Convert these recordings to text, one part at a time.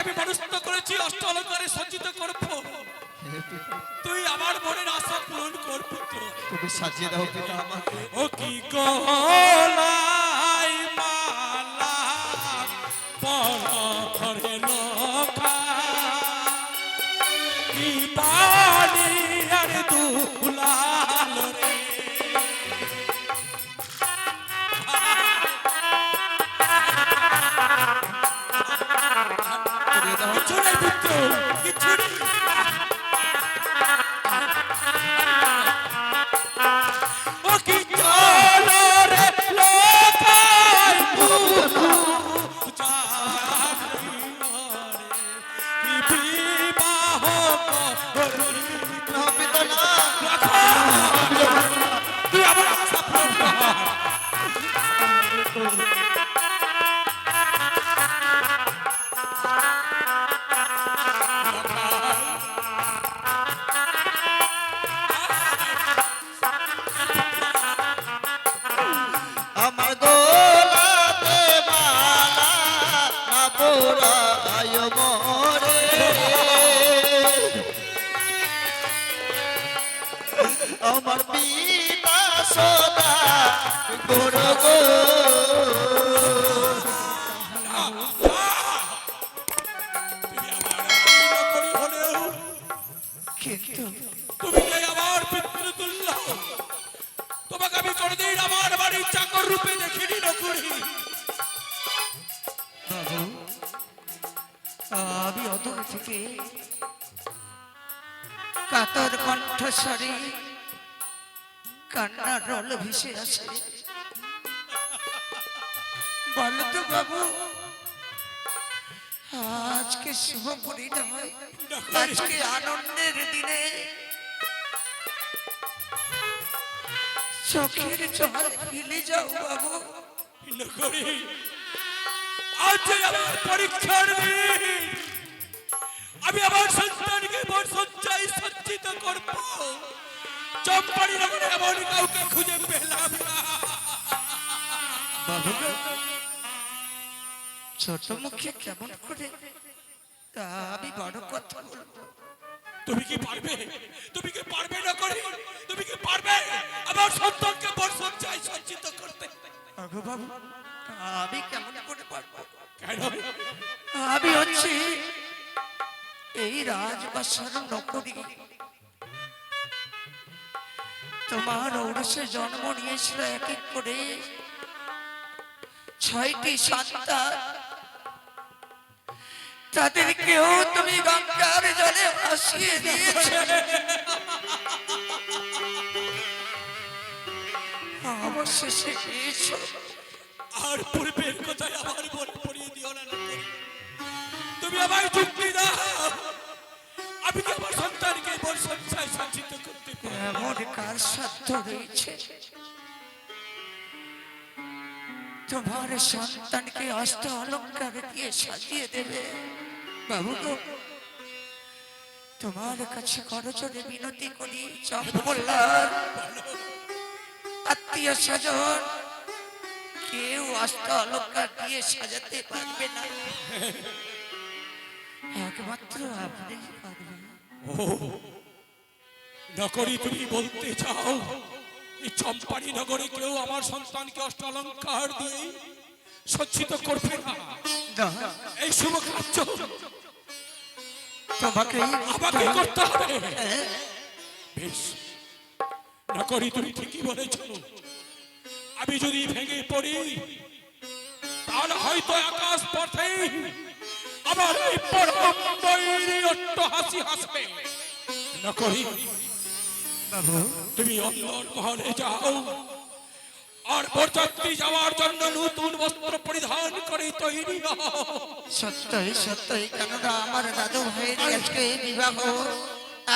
আমি মনস্থ করেছি অষ্ট অলঙ্কারে সজ্জিত করব। তুই আমার মনের আশা পূরণ কর পুত্র তুমি সাজিয়ে দাও পিতা আমাকে। ও কি গলাই আমার তুমি আমার পিতৃতুল্য তোমাকে আমি কোনদিন আমার বাড়ির চাকর আমি অদূর থেকে কাতর কণ্ঠস্বরে কান্নার রল ভেসে আসে। বলো তো বাবু, আজকে শুভ পরিণয় আজকে আনন্দের দিনে। চোখের জল ফেলে যাও বাবু। আজ আমার পরীক্ষার দিন, আমি আমার সন্তানকে ছোট মুখে কেমন করে? আমি বড় কথা বলব। তুমি কি পারবে? তুমি কি পারবে না করে? তুমি কি পারবে? আমার সন্তানকে মোর সঞ্চয় সঞ্চিত করতে। আগো বাবু আমি কেমন করে পারব? কেন? আমি হচ্ছি এই রাজবাসার নকরি। তোমার ঔরসে জন্ম নিয়েছিল এক এক করে ছয়টি সন্তান। তাদের কেউ তুমি গঙ্গার জলে ভাসিয়ে দিয়েছে। অবশেষে আর পূর্বের কথাই আমার মনে পড়িয়ে দিও না তুমি আমায় যুক্তি দাও। আমি কি আমার সন্তানকে মোর সঞ্চয় সঞ্চিত করতে এমন কার সাধ্য রয়েছে? তোমার সন্তানকে অষ্ট অলঙ্কার দিয়ে সাজিয়ে দেবে। বাবু গো, তোমার কাছে করজনে বিনতি করি চম্পলার আত্মীয় স্বজন, কেউ অষ্ট অলঙ্কার দিয়ে সাজাতে পারবে না। একমাত্র আপনি পারবেন। নগরী তুমি বলতে চাও? এই নগরে কেউ আমার সন্তানকে অষ্ট অলঙ্কার দিয়ে সজ্জিত করবে না। এই শুভ কার্য তোমাকে আমাকে করতে হবে। বেশ। নগরী তুমি ঠিকই বলেছ। আমি যদি ভেঙে পড়ি তাহলে হয়তো আকাশ পথে আমার এই পরম হাসি হাসবে। নগরী বাবু তুমি অন্য মহলে যাও। আর বরযাত্রী যাওয়ার জন্য নতুন বস্ত্র পরিধান করে তৈরি সত্যই সত্যই, কেননা আমার দাদু ভাইয়ের আজকে বিবাহ।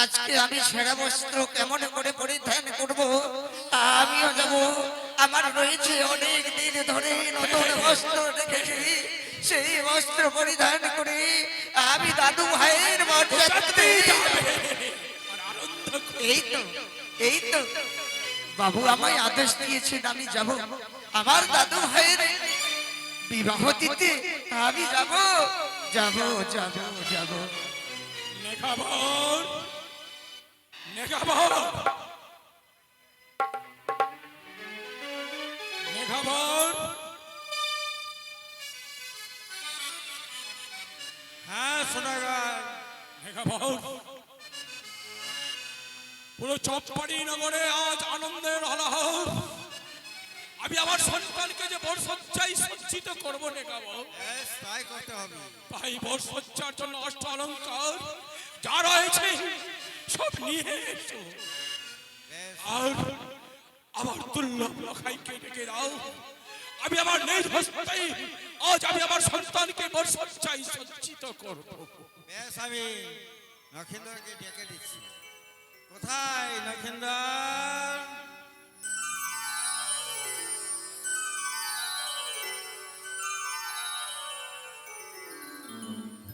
আজকে আমি সেরা বস্ত্র কেমন করে পরিধান করব আমিও যাব আমার রয়েছে অনেক দিন ধরে নতুন বস্ত্র রেখেছি সেই বস্ত্র পরিধান এই তো এই তো বাবু আমায় আদেশ দিয়েছেন, আমি যাব। আমার দাদু ভাইয়ের বিবাহ দিতে আমি যাব। যাব যাব যাব। নেখাবর নেখাবর। হ্যাঁ সোনাগার নেখাবর। পুরো চপ্পাড়ি নগরে আজ আনন্দের হলাহল আমি আমার সন্তানকে যে বর্ষচ্চাই সজ্জিত করব নেখাবর বেশ তাই করতে হবে। তাই বর্ষচ্চার জন্য অষ্ট অলঙ্কার যা রয়েছে সব নিয়ে এসো। আর আমার দুর্লভ লখাইকে ডেকে দাও। আমি আমার নিজ হস্তে আজ আমি আমার সন্তানকে বর্ষচ্চাই সজ্জিত করব। বেশ আমি নখেন্দ্রকে ডেকে দিচ্ছি। কোথায় নখেন্দ্র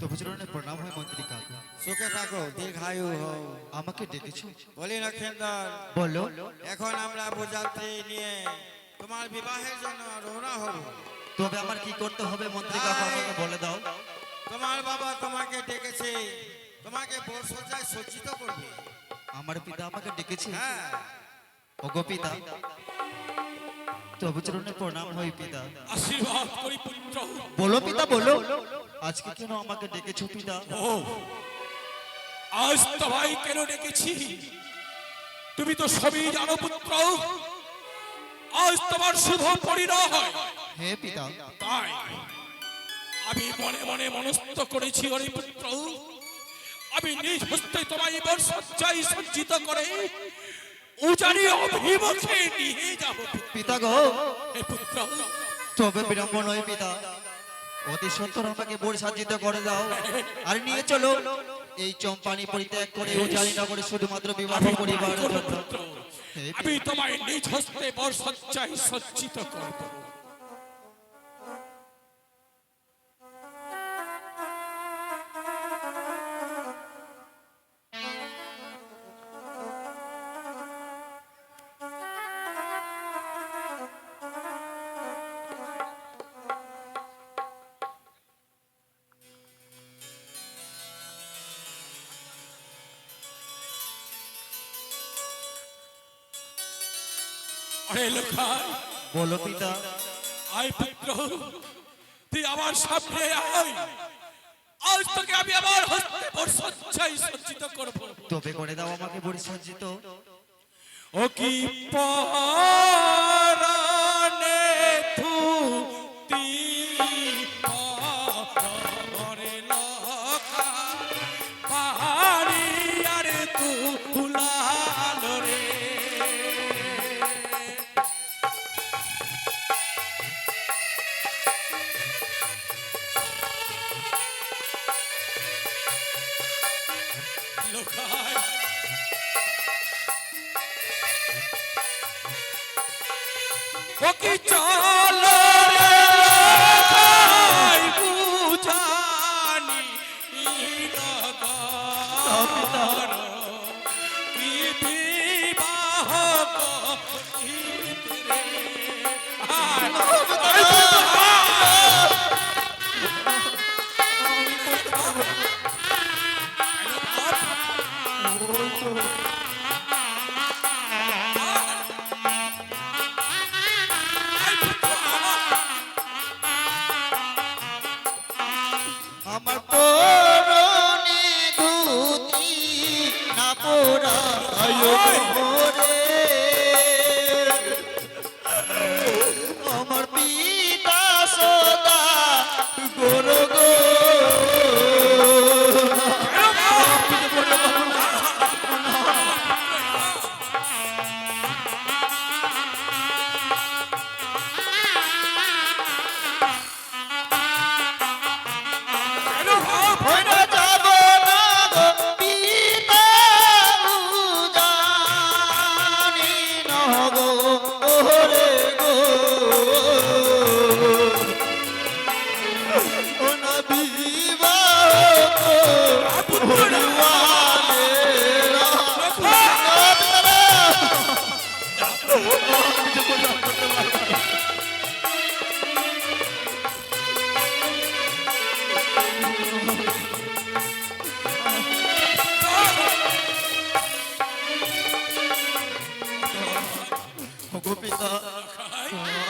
তবু চরণে প্রণাম হয় মন্ত্রী সুখে থাকো দীর্ঘায়ু হও। আমাকে ডেকেছো? বলি নখেন্দ্র বলো। এখন আমরা বোঝাতে নিয়ে তোমার বিবাহের জন্য রওনা হব। তবে আমার কি করতে হবে মন্ত্রী আমাকে বলে দাও। তোমার বাবা তোমাকে ডেকেছে তোমাকে বর্ষজায় সজ্জিত করবে। আমার পিতা আমাকে ডেকেছে হ্যাঁ। ওগো পিতা তবু চরণে প্রণাম হয় পিতা। আশীর্বাদ করি পুত্র বলো পিতা বলো। আজকে কেন আমাকে ডেকেছো পিতা? ও আজ তোমায় কেন ডেকেছি? তুমি তো সবই জানো পুত্র। আজ তোমার শুভ পরিণয় হে পিতা। তাই আমি মনে মনে মনস্থ করেছি ওরে পুত্র আমি নিজ হস্তে তোমায় বর্ষাই সজ্জিত করে। উজানি অভিমুখে নিয়ে যাব পিতা। গো। হে পুত্র তবে বিড়ম্ব নয় পিতা। অতি সত্তর আমাকে বোর সাজ্জিত করে দাও। আর নিয়ে চলো। এই চম্পানি পরিত্যাগ করে ও জানি না করে শুধুমাত্র বিবাহ পরিবার আমি তোমায় নিজ হস্তে বর্ষাই সজ্জিত করব। বলো পিতা। আয় পুত্র তুই আমার সামনে আয়। আজ তোকে আমি আমার হস্তে সজ্জিত করব। তবে করে দাও আমাকে ও কি পরানে ও রে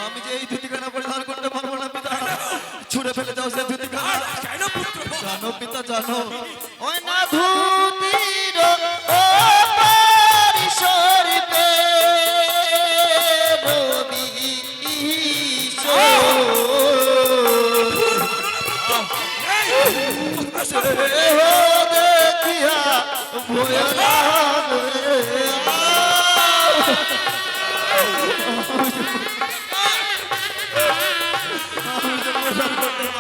আমি যে এই ধুতিখানা পরিধান করতে পারব না পিতা ছুড়ে ফেলে দাও সে ধুতিখানা জানো পিতা জানো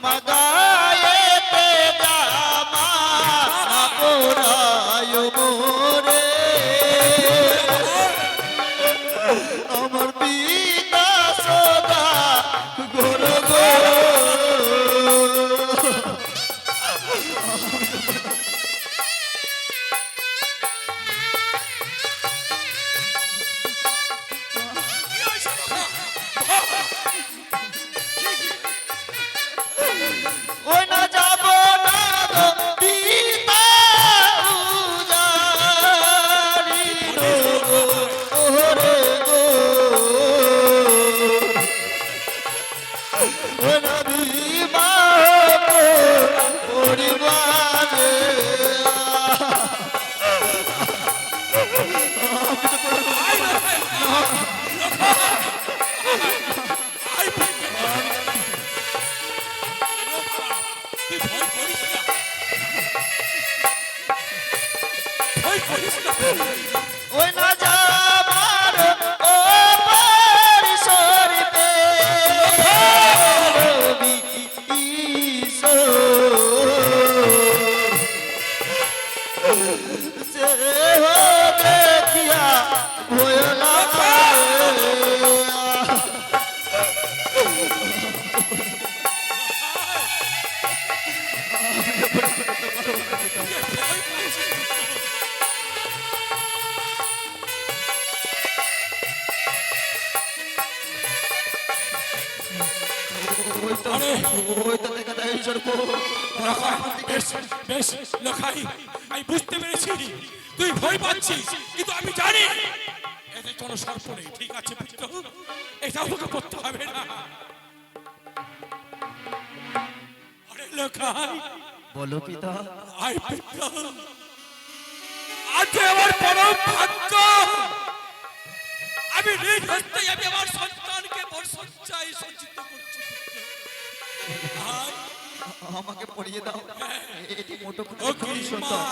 Ramadan. আমি বুঝতে পেরেছি তুই ভয় পাচ্ছিস কিন্তু আমি জানি এতে কোনো সর্প নেই ঠিক আছে এটা ওকে করতে হবে না খাই। বলো পিতা। আই পিতা। আজ আমার পরম ভাগ্য। আমি নিজ হস্তে আমি আমার সন্তানকে বর্ষণ চাই সঞ্চিত করছি। আমাকে পড়িয়ে দাও। হ্যাঁ। এটি মোটো খুব সন্তান।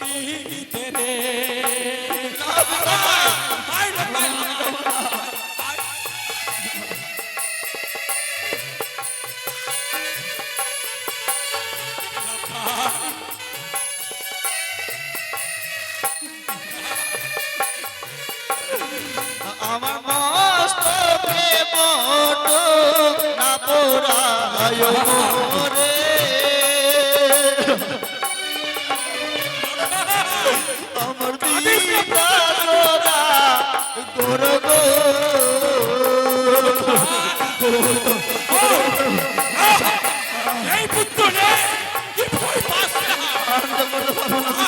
করিতে রে। আমার মস্ত প্রেম না পোড়ায় এই পুত্র রে কি ভয় পাস না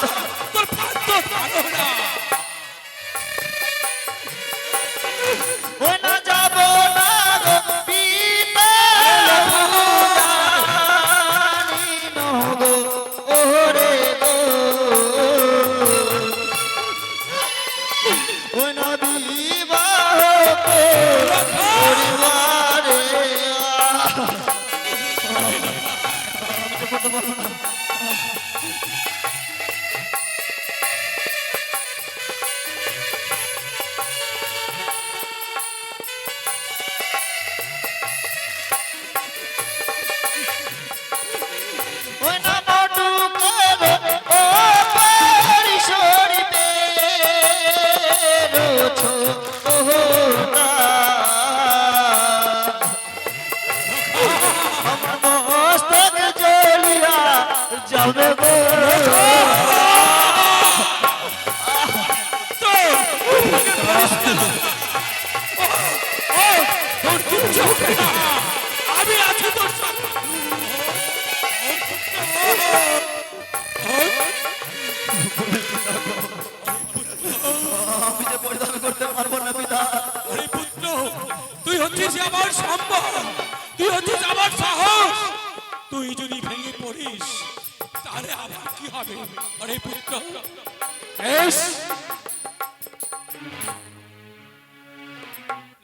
বেশ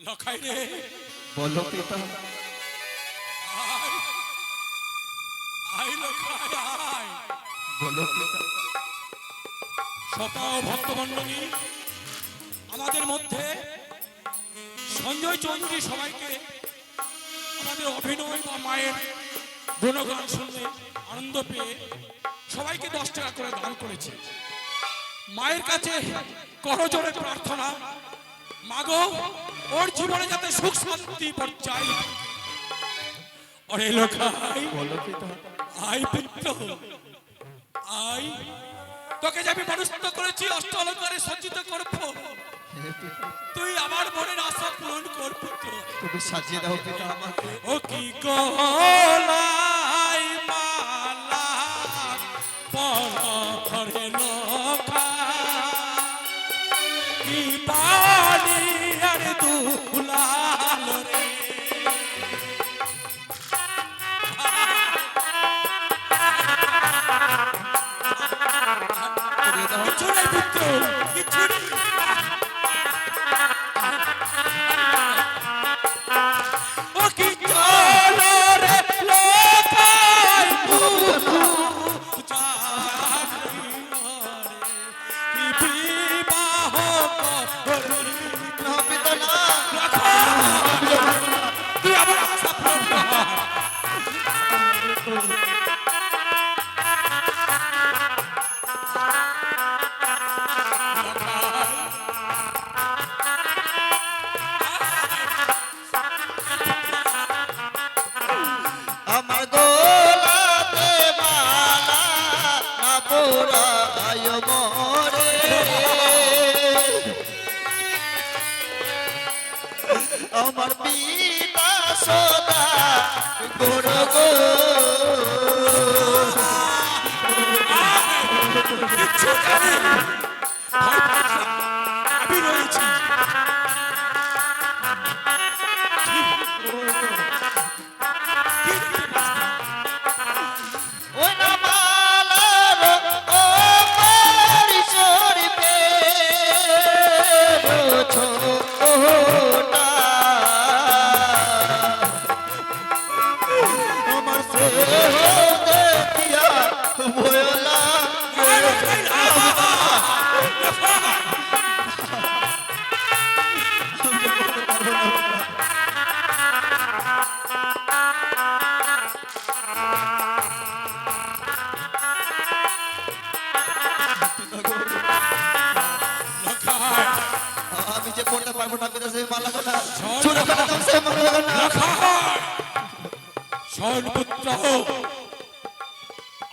লখাই রে বলো পিতা আয় লখাই আয়। বলো পিতা শ্রোতা ও ভক্তমণ্ডলী আমাদের মধ্যে সঞ্জয় চৌধুরী সবাইকে আমাদের অভিনয় বা মায়ের গুণগান শুনলে আনন্দ পেয়ে সবাইকে দশ টাকা করে দান করেছে। মায়ের কাছে করজোরে প্রার্থনা। মাগো ওর জীবনে যাতে সুখ শান্তি অরে লোকাই আই পুত্র। আই তোকে যে আমি মানুষত্ব করেছি অষ্ট অলঙ্কারে সজ্জিত করব। তুই আমার মনের আশা পূরণ কর পুত্র। তুমি সাজিয়ে দাও পিতা। আমাকে ও কি গলাই আর Gracias.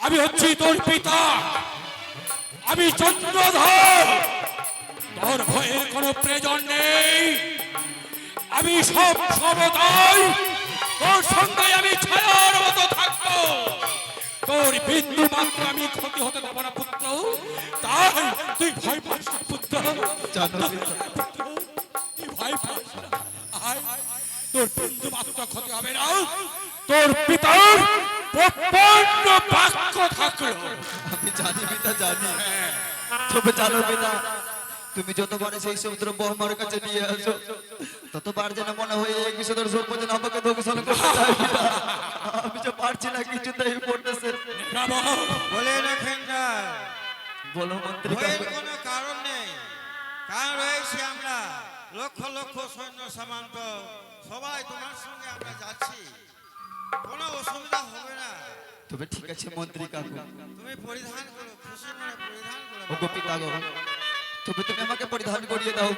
আমি হচ্ছি তোর পিতা। আমি চন্দ্রধর। তোর ভয়ে কোনো প্রয়োজন নেই। আমি সব সমতাই তোর সঙ্গে আমি ছায়ার মতো থাকব। তোর বিন্দু মাত্র আমি ক্ষতি হতে দেবো না পুত্র। তাই তুই ভয় পাস পুত্র। তোর পিতার প্রপন্ন বাক্য থাকল। আমি জানি পিতা জানি। তবে জানো পিতা তুমি যতবার সেই সমুদ্র বহমার কাছে নিয়ে আসো ততবার যেন মনে হয় এই বিষয়ের সর্ব যেন আমাকে দোষণ করতে চাই। আমি যে পারছি না কিছুতেই পড়তেছে। বলে রাখেন না বলো মন্ত্রী কোনো কারণ নেই। কারণ রয়েছি আমরা। লক্ষ লক্ষ সৈন্য সামান্ত সবাই তোমার সঙ্গে আমরা যাচ্ছি। কোনো অসুবিধা হবে না। তবে ঠিক আছে মন্ত্রী কাকু। তুমি পরিধান করো খুশি মনে পরিধান করো। ও গো পিতা তবে তুমি আমাকে পরিধান করিয়ে দাও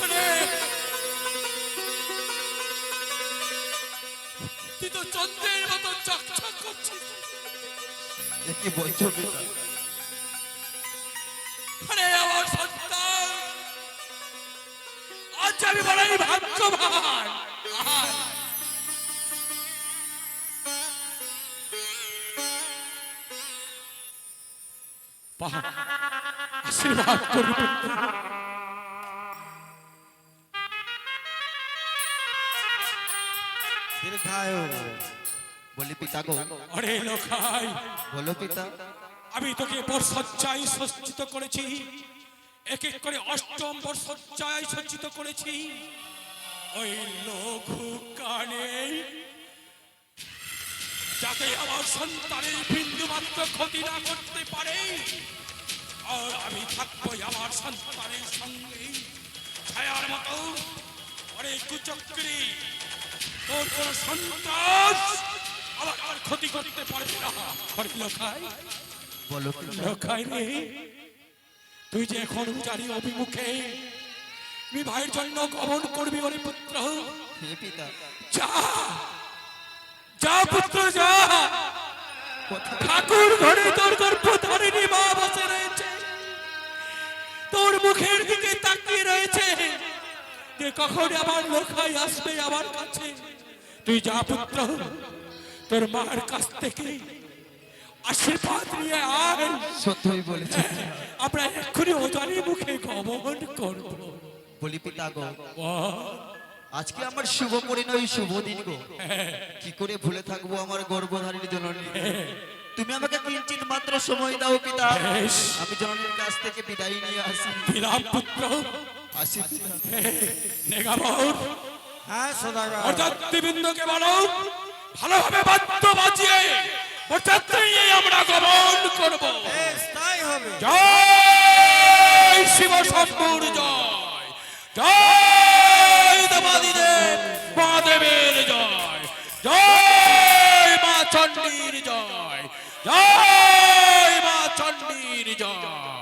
মানে, তুই তো চন্দ্রের মতো চকচক করছিস। এ কি বলছো পিতা আজ আমি বলাই ভাগ্যবান আশীর্বাদ করবি দীর্ঘায়ু বলি পিতা গো। আরে লোকাই বলো পিতা। আমি তোকে বর্ষজ্জায় সজ্জিত করেছি। এক এক করে অষ্টম বর্ষজ্জায় সজ্জিত করেছি। ওই লঘু কানে। যাতে আমার সন্তানের বিন্দু মাত্র ক্ষতি না করতে পারে আর আমি থাকব আমার সন্তানের সঙ্গে। ছায়ার মতো অনেক কুচক্রি। তোর কোন সন্তান আমার ক্ষতি করতে পারবে না। লোকাই বলো রক্ষাই রে। তুই যে এখন উজারি অভিমুখে ভাইয়ের জন্য গমন করবি ওরে পুত্র। যা যা পুত্র যা। ঠাকুর ঘরে তোর গর্ভধারিণী মা বসে রয়েছে। তোর মুখের দিকে তাকিয়ে রয়েছে যে কখন আমার লোকাই আসবে আমার কাছে। তুই যা পুত্র তোর মার কাছ থেকে আশীর্বাদ নিয়ে আয়। সত্যই বলেছে। আমরা এক্ষুনি ওজানি মুখে গমন করব। বলি পিতা গো আজকে আমার শুভ পরিণয় শুভ দিন গো। কি করে ভুলে থাকব আমার গর্ভধারীর জননী? তুমি আমাকে কিঞ্চিত মাত্র সময় দাও পিতা। আমি জননীর কাছ থেকে বিদায় নিয়ে আসি। দিলাম পুত্র। আসি নেগাবর। হ্যাঁ সদাগর। অর্থাৎবৃন্দকে বলো ভালোভাবে বাদ্য বাজিয়ে নিয়ে আমরা গমন করব। তাই হবে। জয় শিব শম্ভুর জয়। জয় দেবাদিদেব মহাদেবের জয়। জয় মা চণ্ডীর জয়। জয় মা চণ্ডীর জয়।